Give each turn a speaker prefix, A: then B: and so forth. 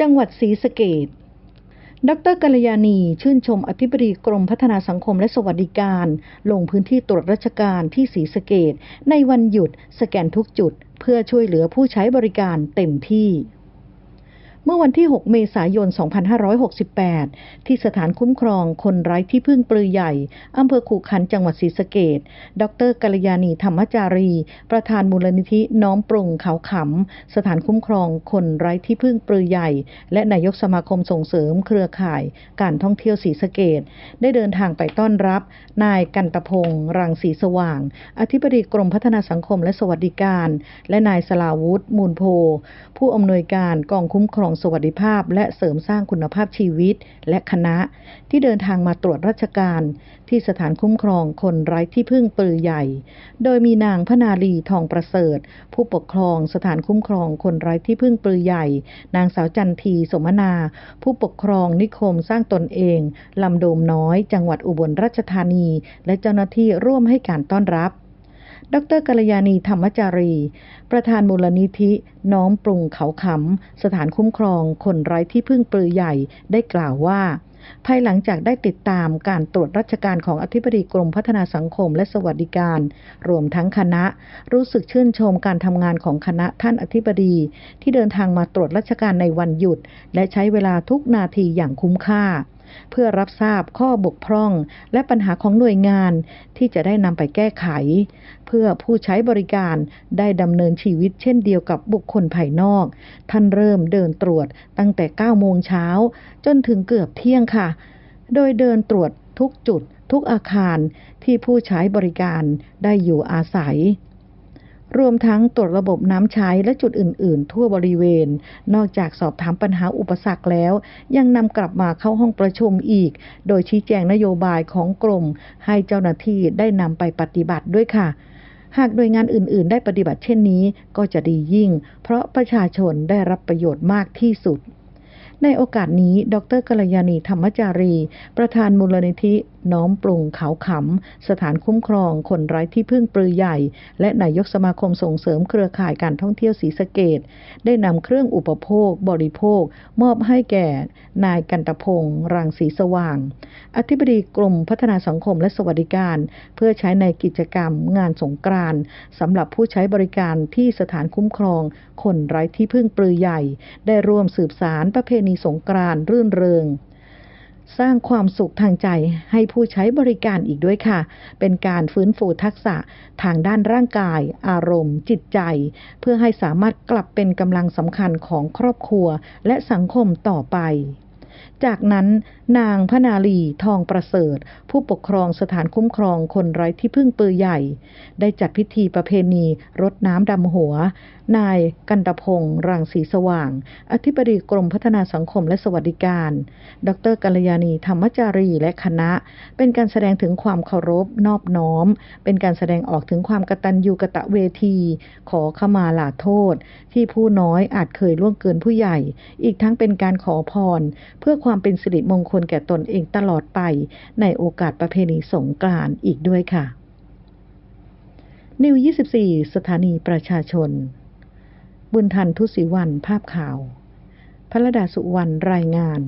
A: จังหวัดศรีสะเกดดรกัลยาณีชื่นชมอธิบดีกรมพัฒนาสังคมและสวัสดิการ ลงพื้นที่ตรวจราชการที่ศรีสะเกดในวันหยุดสแกนทุกจุด เพื่อช่วยเหลือผู้ใช้บริการเต็มที่ เมื่อวันที่ 6 เมษายน 2568 ที่สถานคุ้มครองคนไร้ที่พึ่งปลือใหญ่ อำเภอขุขันจังหวัดศรีสะเกดดรกัลยาณีธรรมจารี ประธานมูลนิธิน้อมปรุงเขาขำ สถานคุ้มครองคนไร้ที่พึ่งปลือใหญ่ และนายกสมาคมส่งเสริมเครือข่าย การท่องเที่ยวศรีสะเกดได้เดินทางไปต้อนรับ นายกันตพงศ์รังสีสว่าง อธิบดีกรมพัฒนาสังคมและสวัสดิการ และนายสลาวุฒิมูลโพ ผู้อำนวยการกองคุ้มครองสวัสดิภาพ และเสริมสร้างคุณภาพชีวิต และคณะ ที่เดินทางมาตรวจราชการ ที่สถานคุ้มครองคนไร้ที่พึ่งปือใหญ่ โดยมีนางพนาลีทองประเสริฐ ผู้ปกครองสถานคุ้มครองคนไร้ที่พึ่งปือใหญ่ นางสาวจันทีสมนา ผู้ปกครองนิคมสร้างตนเองลำโดมน้อย จังหวัดอุบลราชธานี และเจ้าหน้าที่ร่วมให้การต้อนรับ ดรกัลยาณีธรรมจารี ประธานมูลนิธิ น้อมปรุงเขาขำสถานคุ้มครองคนไร้ที่พึ่งปลือใหญ่ได้กล่าวว่า ภายหลังจากได้ติดตามการตรวจราชการของอธิบดีกรมพัฒนาสังคมและสวัสดิการ รวมทั้งคณะ รู้สึกชื่นชมการทำงานของคณะท่านอธิบดี ที่เดินทางมาตรวจราชการในวันหยุด และใช้เวลาทุกนาทีอย่างคุ้มค่า เพื่อรับทราบข้อบกพร่อง และปัญหาของหน่วยงานที่จะได้นำไปแก้ไข เพื่อผู้ใช้บริการได้ดำเนินชีวิตเช่นเดียวกับบุคคลภายนอก ท่านเริ่มเดินตรวจตั้งแต่ 9 โมงเช้า จนถึงเกือบเที่ยงค่ะ โดยเดินตรวจทุกจุดทุกอาคารที่ผู้ใช้บริการได้อยู่อาศัย รวมทั้งตรวจระบบน้ำใช้และจุดอื่น ๆ ทั่วบริเวณ นอกจากสอบถามปัญหาอุปสรรคแล้ว ยังนำกลับมาเข้าห้องประชุมอีก โดยชี้แจงนโยบายของกรม ให้เจ้าหน้าที่ได้นำไปปฏิบัติด้วยค่ะหากหน่วยงานอื่น ๆ ได้ปฏิบัติเช่นนี้ก็จะดียิ่ง เพราะประชาชนได้รับประโยชน์มากที่สุด ในโอกาสนี้ ดรกัลยาณีธรรมจารี ประธานมูลนิธิน้อมปรุงเขาขำ สถานคุ้มครองคนไร้ที่พึ่งปลือใหญ่ และนายกสมาคมส่งเสริมเครือข่ายการท่องเที่ยวศรีสะเกดได้นำเครื่องอุปโภค บริโภค มอบให้แก่ นายกันตพงศ์รังสีสว่าง อธิบดีกรมพัฒนาสังคมและสวัสดิการ เพื่อใช้ในกิจกรรมงานสงกรานต์สำหรับผู้ใช้บริการที่สถานคุ้มครอง คนไร้ที่พึ่งปลือใหญ่ ได้ร่วมสืบสารประเพณีสงกรานต์รื่นเริง สร้างความสุขทางใจให้ผู้ใช้บริการอีกด้วยค่ะ เป็นการฟื้นฟูทักษะทางด้านร่างกาย อารมณ์ จิตใจ เพื่อให้สามารถกลับเป็นกำลังสำคัญของครอบครัวและสังคมต่อไป จากนั้นนางพนาลีทองประเสริฐ ผู้ปกครองสถานคุ้มครองคนไร้ที่พึ่งปือใหญ่ ได้จัดพิธีประเพณีรดน้ำดำหัว นายกันตพงศ์รังสีสว่าง อธิบดีกรมพัฒนาสังคมและสวัสดิการ ดรกัลยาณีธรรมจารีและคณะ เป็นการแสดงถึงความเคารพนอบน้อม เป็นการแสดงออกถึงความกตัญญูกะตะเวที ขอขมาลาโทษ ที่ผู้น้อยอาจเคยล่วงเกินผู้ใหญ่ อีกทั้งเป็นการขอพรเพื่อความเป็นสิริมงคลแก่ตนเองตลอดไป ในโอกาสประเพณีสงกรานต์อีกด้วยค่ะ นิว 24 สถานีประชาชน บุญทันทุศิวันภาพข่าวพระดาสุวรรณรายงาน